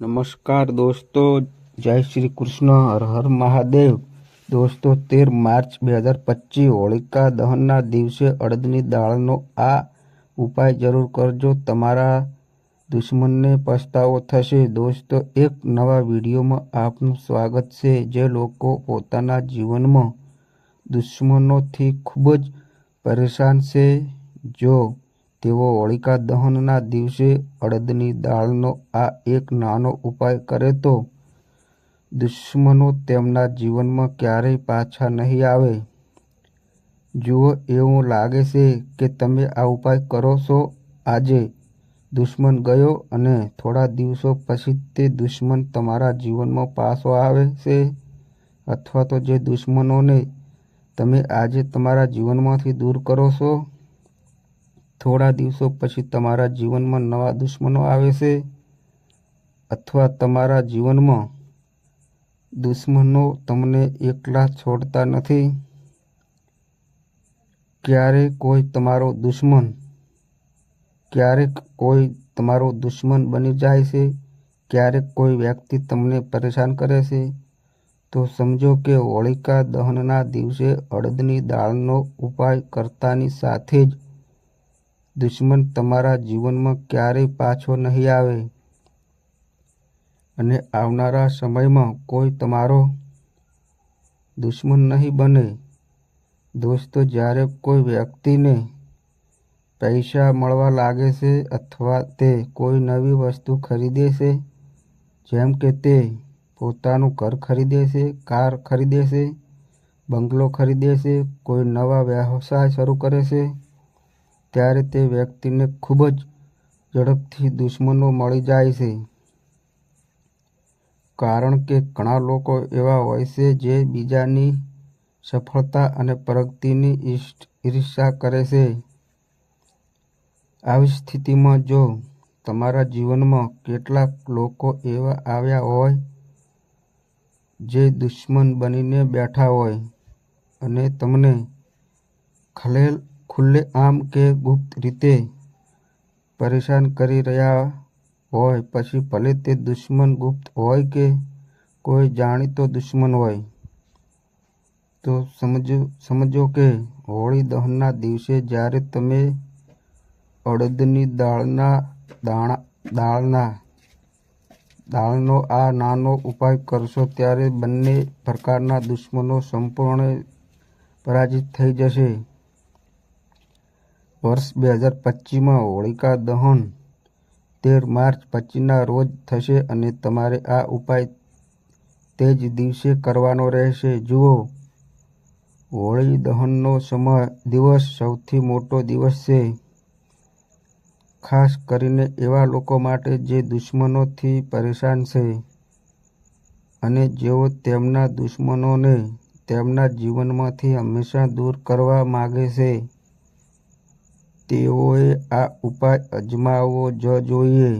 નમસ્કાર દોસ્તો, જય શ્રી કૃષ્ણ, હર હર મહાદેવ. દોસ્તો, તેર માર્ચ બે હજાર પચીસ, હોળિકા દહનના દિવસે અડદની દાળનો આ ઉપાય જરૂર કરજો. તમારા દુશ્મનને પસ્તાવો થશે. દોસ્તો, એક નવા વિડીયોમાં આપનું સ્વાગત છે. જે લોકો પોતાના જીવનમાં દુશ્મનોથી ખૂબ જ પરેશાન છે. જો તેઓ હોળિકા દહનના દિવસે અડદની દાળનો આ એક નાનો ઉપાય કરે તો દુશ્મનો તેમના જીવનમાં ક્યારેય પાછા નહીં આવે. જુઓ, એવું લાગે છે કે તમે આ ઉપાય કરો છો. આજે દુશ્મન ગયો અને થોડા દિવસો પછી તે દુશ્મન તમારા જીવનમાં પાછો આવે છે. અથવા તો જે દુશ્મનોને તમે આજે તમારા જીવનમાંથી દૂર કરો છો. થોડા દિવસો પછી તમારા જીવનમાં નવા દુશ્મનો આવે છે અથવા તમારા જીવનમાં દુશ્મનો તમને એકલા છોડતા નથી? ક્યારેક કોઈ તમારો દુશ્મન ક્યારેક કોઈ તમારો દુશ્મન બની જાય છે? ક્યારેક કોઈ વ્યક્તિ તમને પરેશાન કરે છે? તો સમજો કે હોળિકા દહનના દિવસે અડદની દાળનો ઉપાય કરતાની સાથે જ દુશ્મન તમારા જીવનમાં ક્યારેય પાછો નહીં આવે. અને આવનારા સમયમાં કોઈ તમારો દુશ્મન નહીં બને. દોસ્તો, જ્યારે કોઈ વ્યક્તિને પૈસા મળવા લાગે છે અથવા તે કોઈ નવી વસ્તુ ખરીદે છે, જેમ કે તે પોતાનું ઘર ખરીદે છે, કાર ખરીદે છે, બંગલો ખરીદે છે, કોઈ નવા વ્યવસાય શરૂ કરે છે ત્યારે તે વ્યક્તિને ખૂબ જ ઝડપથી દુશ્મનો મળી જાય છે. કારણ કે ઘણા લોકો એવા હોય છે જે બીજાની સફળતા અને પ્રગતિની ઈર્ષા કરે છે. આવી સ્થિતિમાં જો તમારા જીવનમાં કેટલાક લોકો એવા આવ્યા હોય જે દુશ્મન બનીને બેઠા હોય અને તમને ખલેલ ખુલ્લેઆમ કે ગુપ્ત રીતે પરેશાન કરી રહ્યા હોય, પછી ભલે તે દુશ્મન ગુપ્ત હોય કે કોઈ જાણીતો દુશ્મન હોય, તો સમજો સમજો કે હોળી દહનના દિવસે જ્યારે તમે અડદની દાળના, દાણા, દાળના, દાળનો આ નાનો ઉપાય કરશો ત્યારે બંને પ્રકારના દુશ્મનો સંપૂર્ણ પરાજિત થઈ જશે. વર્ષ બે હજાર પચીસમાં હોળિકા દહન તેર માર્ચ પચીસના રોજ થશે અને તમારે આ ઉપાય તે જ દિવસે કરવાનો રહેશે. જુઓ, હોળી દહનનો સમય દિવસ સૌથી મોટો દિવસ છે. ખાસ કરીને એવા લોકો માટે જે દુશ્મનોથી પરેશાન છે અને જેઓ તેમના દુશ્મનોને તેમના જીવનમાંથી હંમેશા દૂર કરવા માગે છે. તેઓએ આ ઉપાય અજમાવવો જ જોઈએ.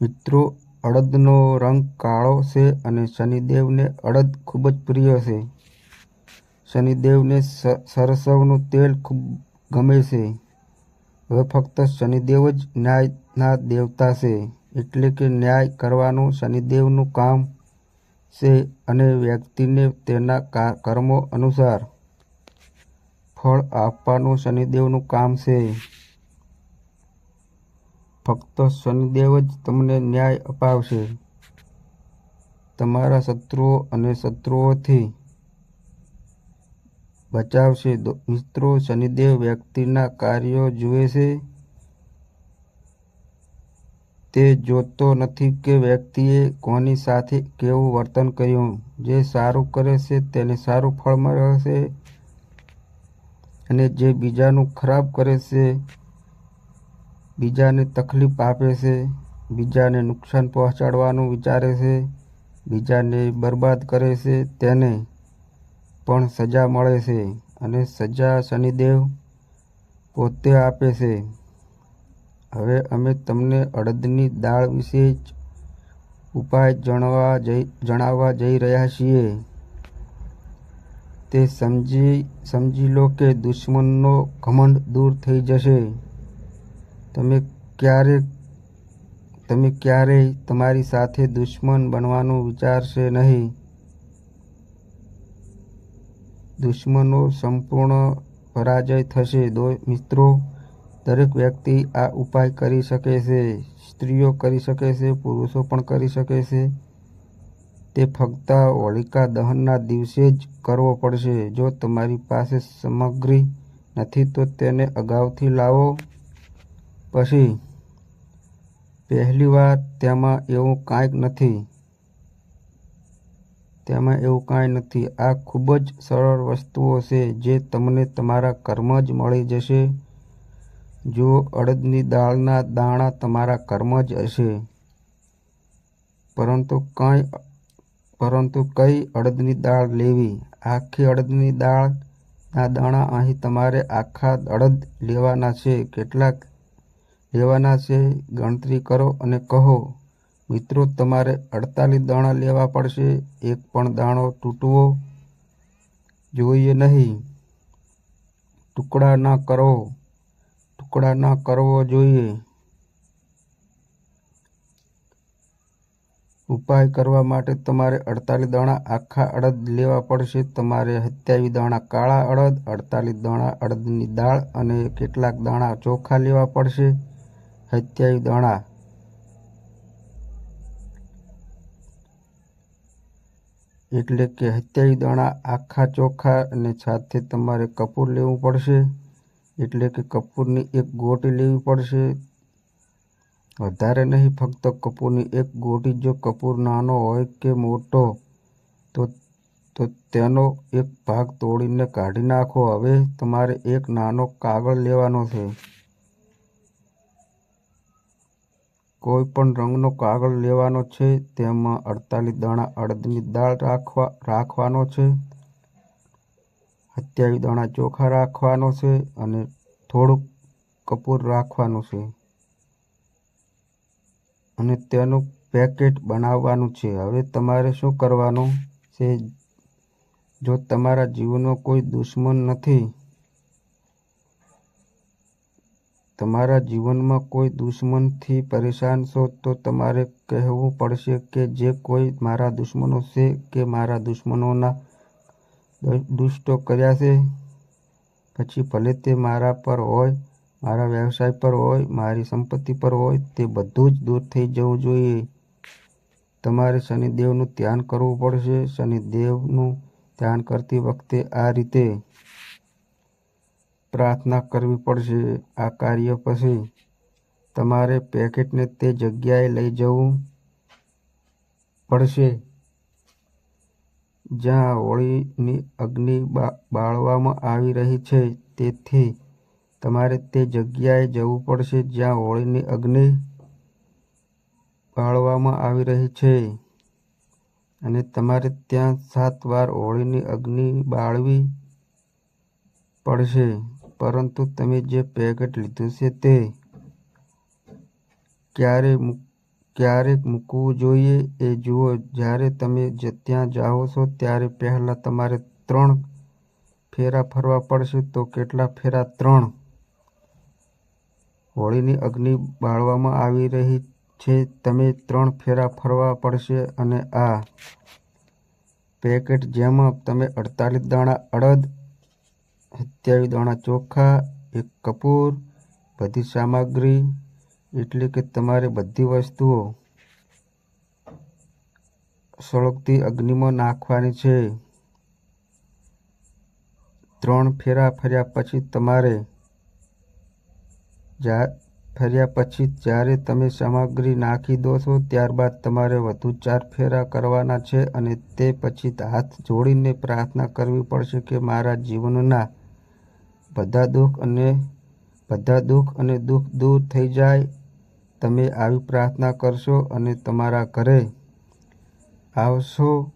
મિત્રો, અડદનો રંગ કાળો છે અને શનિદેવને અડદ ખૂબ જ પ્રિય છે. શનિદેવને સરસવનું તેલ ખૂબ ગમે છે. હવે ફક્ત શનિદેવ જ ન્યાયના દેવતા છે, એટલે કે ન્યાય કરવાનું શનિદેવનું કામ છે અને વ્યક્તિને તેના કર્મો અનુસાર ફળ આપવાનું શનિદેવનું કામ છે. ફક્ત શનિદેવ જ તમને ન્યાય અપાવશે. તમારા શત્રુઓ અને શત્રુઓથી બચાવશે. મિત્રો, શનિદેવ વ્યક્તિના કાર્યો જુએ છે. તે જોતો નથી કે વ્યક્તિએ કોની સાથે કેવું વર્તન કર્યું. જે સારું કરે છે તેને સારું ફળ મળે છે અને જે બીજાનું ખરાબ કરે છે, બીજાને તકલીફ આપે છે, બીજાને નુકસાન પહોંચાડવાનું વિચારે છે, બીજાને બરબાદ કરે છે, તેને પણ સજા મળે છે અને સજા શનિદેવ પોતે આપે છે. હવે અમે તમને અડદની દાળ વિશે જ ઉપાય જણવા જઈ, જણાવવા જઈ રહ્યા છીએ. તે સમજી સમજી લો કે દુશ્મનનો ઘમંડ દૂર થઈ જશે. તમે ક્યારેક તમે ક્યારેય તમારી સાથે દુશ્મન બનવાનું વિચારશે નહીં. દુશ્મનો સંપૂર્ણ પરાજય થશે. દો, મિત્રો, દરેક વ્યક્તિ આ ઉપાય કરી શકે છે. સ્ત્રીઓ કરી શકે છે, પુરુષો પણ કરી શકે છે. તે ફક્ત હોળિકા દહનના દિવસે જ કરવો પડશે. જો તમારી પાસે સામગ્રી નથી, તો તેને અગાઉથી લાવો. પછી પહેલીવાર તેમાં એવું કાંઈક નથી. તેમાં એવું કાંઈ નથી. આ ખૂબ જ સરળ વસ્તુઓ છે જે તમને તમારા કર્મ જ મળી જશે. જો અડદની દાળના દાણા તમારા કર્મ જ હશે. પરંતુ કંઈ પરંતુ કઈ અડદની દાળ લેવી? આખી અડદની દાળના દાણા અહીં તમારે આખા અડદ લેવાના છે. કેટલાક લેવાના છે. ગણતરી કરો અને કહો. મિત્રો, તમારે અડતાલીસ દાણા લેવા પડશે. એક પણ દાણો તૂટવો જોઈએ નહીં. ટુકડા ન કરો. ટુકડા ન કરવો જોઈએ. ઉપાય કરવા માટે તમારે અડતાલીસ દાણા આખા અડદ લેવા પડશે. તમારે સત્યાવીસ દાણા કાળા અડદ, અડતાલીસ દાણા અડદની દાળ અને કેટલાક દાણા ચોખા લેવા પડશે. સત્યાવીસ દાણા એટલે કે સત્યાવીસ દાણા આખા ચોખા અને સાથે તમારે કપૂર લેવું પડશે. એટલે કે કપૂરની એક ગોટી લેવી પડશે. વધારે નહીં, ફક્ત કપૂરની એક ગોટી જો કપૂર નાનો હોય કે મોટો, તો તો તેનો એક ભાગ તોડીને કાઢી નાખો. હવે તમારે એક નાનો કાગળ લેવાનો છે. કોઈ પણ રંગનો કાગળ લેવાનો છે, તેમાં અડતાલીસ દાણા અડદની દાળ રાખવા, રાખવાનો છે. સત્યાવીસ દાણા ચોખા રાખવાનો છે અને થોડુંક કપૂર રાખવાનું છે. અને તેનું પેકેટ બનાવવાનું છે. હવે તમારે શું કરવાનું છે? જો તમારા જીવનો કોઈ દુશ્મન નથી, તમારા જીવનમાં કોઈ દુશ્મનથી પરેશાન છો, તો તમારે કહેવું પડશે કે જે કોઈ મારા દુશ્મનો છે કે મારા દુશ્મનોના દુષ્ટો કર્યા છે. પછી ભલે તે મારા પર હોય મારા વ્યવસાય પર હોય, મારી સંપત્તિ પર હોય, તે બધું જ દૂર થઈ જવું જોઈએ. તમારે શનિદેવનું ધ્યાન કરવું પડશે. શનિદેવનું ધ્યાન કરતી વખતે આ રીતે પ્રાર્થના કરવી પડશે. આ કાર્ય પછી તમારે પેકેટને તે જગ્યાએ લઈ જવું પડશે. જ્યાં હોળીની અગ્નિ બાળવામાં આવી રહી છે, તેથી તમારે તે જગ્યાએ જવું પડશે જ્યાં હોળીની અગ્નિ બાળવામાં આવી રહી છે. અને તમારે ત્યાં સાત વાર હોળીની અગ્નિ બાળવી પડશે. પરંતુ તમે જે પેકેટ લીધું છે તે ક્યારે ક્યારે મૂકવું જોઈએ એ જુઓ. જ્યારે તમે ત્યાં જાઓ છો ત્યારે પહેલાં તમારે ત્રણ ફેરા ફરવા પડશે તો કેટલા ફેરા? ત્રણ હોળીની અગ્નિ બાળવામાં આવી રહી છે. તમે ત્રણ ફેરા ફરવા પડશે અને આ પેકેટ જેમાં તમે અડતાલીસ દાણા અડદ, સત્યાવીસ દાણા ચોખા, એક કપૂર, બધી સામગ્રી, એટલે કે તમારે બધી વસ્તુઓ સળગતી અગ્નિમાં નાખવાની છે. ત્રણ ફેરા ફર્યા પછી તમારે ફર્યા પછી જ્યારે તમે સામગ્રી નાખી દો છો, ત્યારબાદ તમારે વધુ ચાર ફેરા કરવાના છે અને તે પછી હાથ જોડીને પ્રાર્થના કરવી પડશે કે મારા જીવનના બધા દુઃખ અને બધા દુઃખ અને દુઃખ દૂર થઈ જાય. તમે આવી પ્રાર્થના કરશો અને તમારા ઘરે આવશો.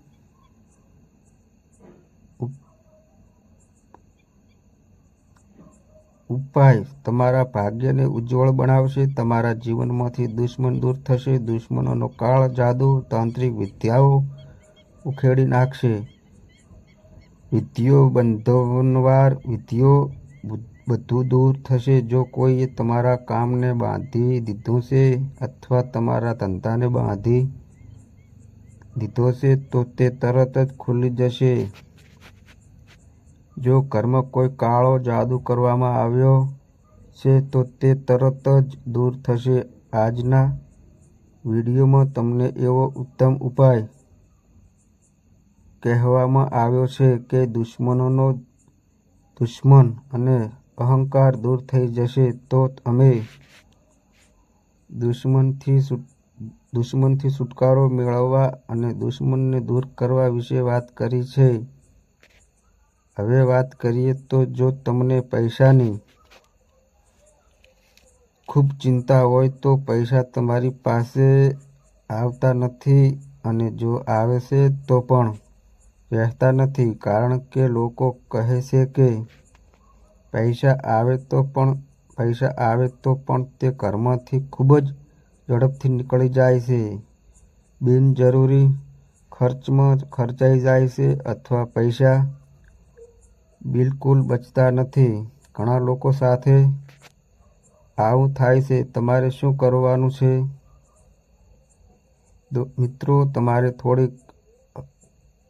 ઉપાય તમારા ભાગ્યને ઉજ્જવળ બનાવશે, તમારા જીવનમાંથી દુશ્મન દૂર થશે, દુશ્મનોનો કાળ જાદુ, તાંત્રિક વિદ્યાઓ ઉખેડી નાખશે. વિધિઓ બંધનવાર વિધિઓ બધું દૂર થશે. જો કોઈએ તમારા કામને બાંધી દીધું છે અથવા તમારા ધંધાને બાંધી દીધો છે, તો તે તરત જ ખુલી જશે. જો ઘરમાં કોઈ કાળો જાદુ કરવામાં આવ્યો છે, તો તે તરત જ દૂર થશે. આજના વિડીયોમાં તમને એવો ઉત્તમ ઉપાય કહેવામાં આવ્યો છે કે દુશ્મનોનો દુશ્મન અને અહંકાર દૂર થઈ જશે, તો અમે દુશ્મનથી દુશ્મનથી છુટકારો મેળવવા અને દુશ્મનને દૂર કરવા વિશે વાત કરી છે. હવે વાત કરીએ તો જો તમને પૈસાની ખૂબ ચિંતા હોય તો પૈસા તમારી પાસે આવતા નથી અને જો આવે છે તો પણ રહેતા નથી. કારણ કે લોકો કહે છે કે પૈસા આવે તો પણ, પૈસા આવે તો પણ તે કર્મથી ખૂબ જ ઝડપથી નીકળી જાય છે. બિનજરૂરી ખર્ચમાં ખર્ચાઈ જાય છે અથવા પૈસા બિલકુલ બચતા નથી. ઘણા લોકો સાથે આવું થાય છે. તમારે શું કરવાનું છે? મિત્રો, તમારે થોડીક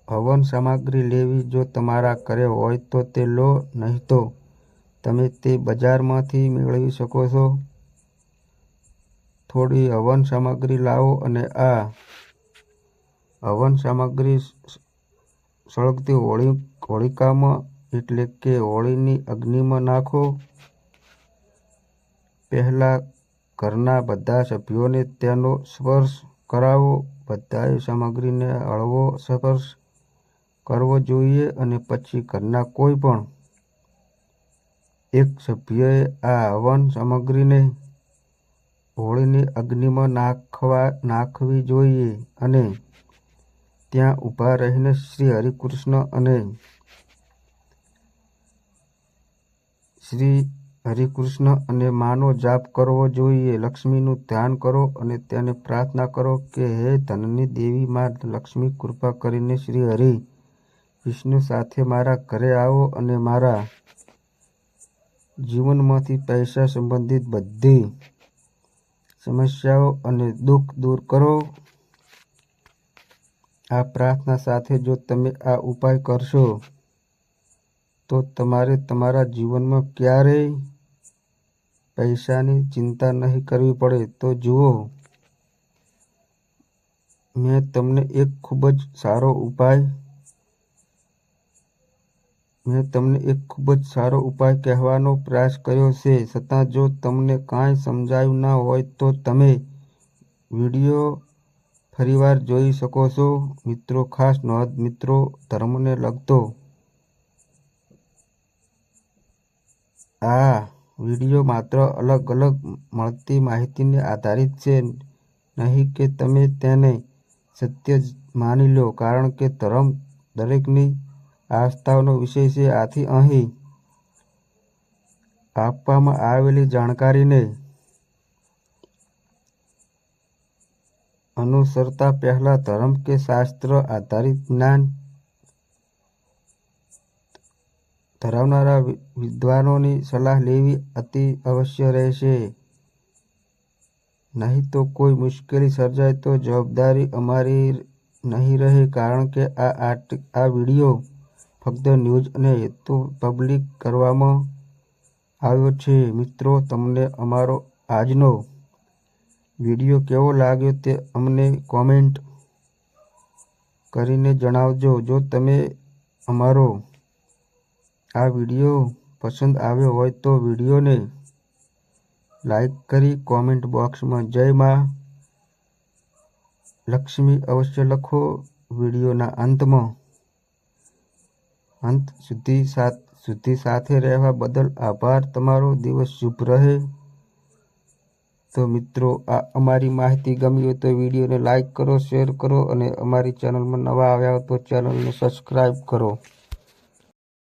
હવન સામગ્રી લેવી જો તમારા ઘરે હોય તો તે લો, નહીં તો તમે તે બજારમાંથી મેળવી શકો છો. થોડી હવન સામગ્રી લાવો અને આ હવન સામગ્રી સળગતી હોળી, હોળિકામાં એટલે કે હોળીની અગ્નિમાં નાખો. પહેલાં ઘરના બધા સભ્યોને તેનો સ્પર્શ કરાવો. બધાએ સામગ્રીને હળવો સ્પર્શ કરવો જોઈએ અને પછી ઘરના કોઈ પણ એક સભ્યએ આ હવન સામગ્રીને હોળીની અગ્નિમાં નાખવા, નાખવી જોઈએ અને ત્યાં ઊભા રહીને શ્રી હરિકૃષ્ણ અને શ્રી હરિકૃષ્ણ અને માનો જાપ કરવો જોઈએ. લક્ષ્મીનું ધ્યાન કરો અને તેને પ્રાર્થના કરો કે, હે ધનની દેવી, માં લક્ષ્મી, કૃપા કરીને શ્રી હરિ વિષ્ણુ સાથે મારા ઘરે આવો અને મારા જીવનમાંથી પૈસા સંબંધિત બધી સમસ્યાઓ અને દુઃખ દૂર કરો. આ પ્રાર્થના સાથે જો તમે આ ઉપાય કરશો તો તમારે તમારા જીવનમાં ક્યારેય પૈસાની ચિંતા નહીં કરવી પડે. તો જુઓ, મેં તમને એક ખૂબ જ સારો ઉપાય, મેં તમને એક ખૂબ જ સારો ઉપાય કહેવાનો પ્રયાસ કર્યો છે. છતાં જો તમને કાંઈ સમજાયું ના હોય તો તમે વીડિયો ફરીવાર જોઈ શકો છો. મિત્રો, ખાસ નોંધ, મિત્રો, ધર્મને લગતો આ વીડિયો માત્ર અલગ અલગ મળતી માહિતીને આધારિત છે, નહીં કે તમે તેને સત્ય જ માની લો, કારણ કે ધર્મ દરેકની આસ્થાઓનો વિષય છે. આથી અહીં આપવામાં આવેલી જાણકારીને અનુસરતા પહેલાં ધર્મ કે શાસ્ત્ર આધારિત જ્ઞાન ધરાવનારા વિદ્વાનોની સલાહ લેવી અતિ અવશ્ય રહેશે. નહીં તો કોઈ મુશ્કેલી સર્જાય તો જવાબદારી અમારી નહીં રહે કારણ કે આ આ વીડિયો ફક્ત ન્યૂઝ અને હેતુ પબ્લિક કરવામાં આવ્યો છે. મિત્રો, તમને અમારો આજનો વીડિયો કેવો લાગ્યો તે અમને કોમેન્ટ કરીને જણાવજો. જો તમે અમારો આ વીડિયો પસંદ આવ્યો હોય તો વિડીયોને લાઈક કરી કોમેન્ટ બોક્સમાં જય માં લક્ષ્મી અવશ્ય લખો વિડીયોના અંતમાં. અંત સુધી સાથ સુધી સાથે રહેવા બદલ આભાર. તમારો દિવસ શુભ રહે. તો મિત્રો, આ અમારી માહિતી ગમી હોય તો વિડીયોને લાઈક કરો, શેર કરો અને અમારી ચેનલમાં નવા આવ્યા હોય તો ચેનલને સબસ્ક્રાઈબ કરો.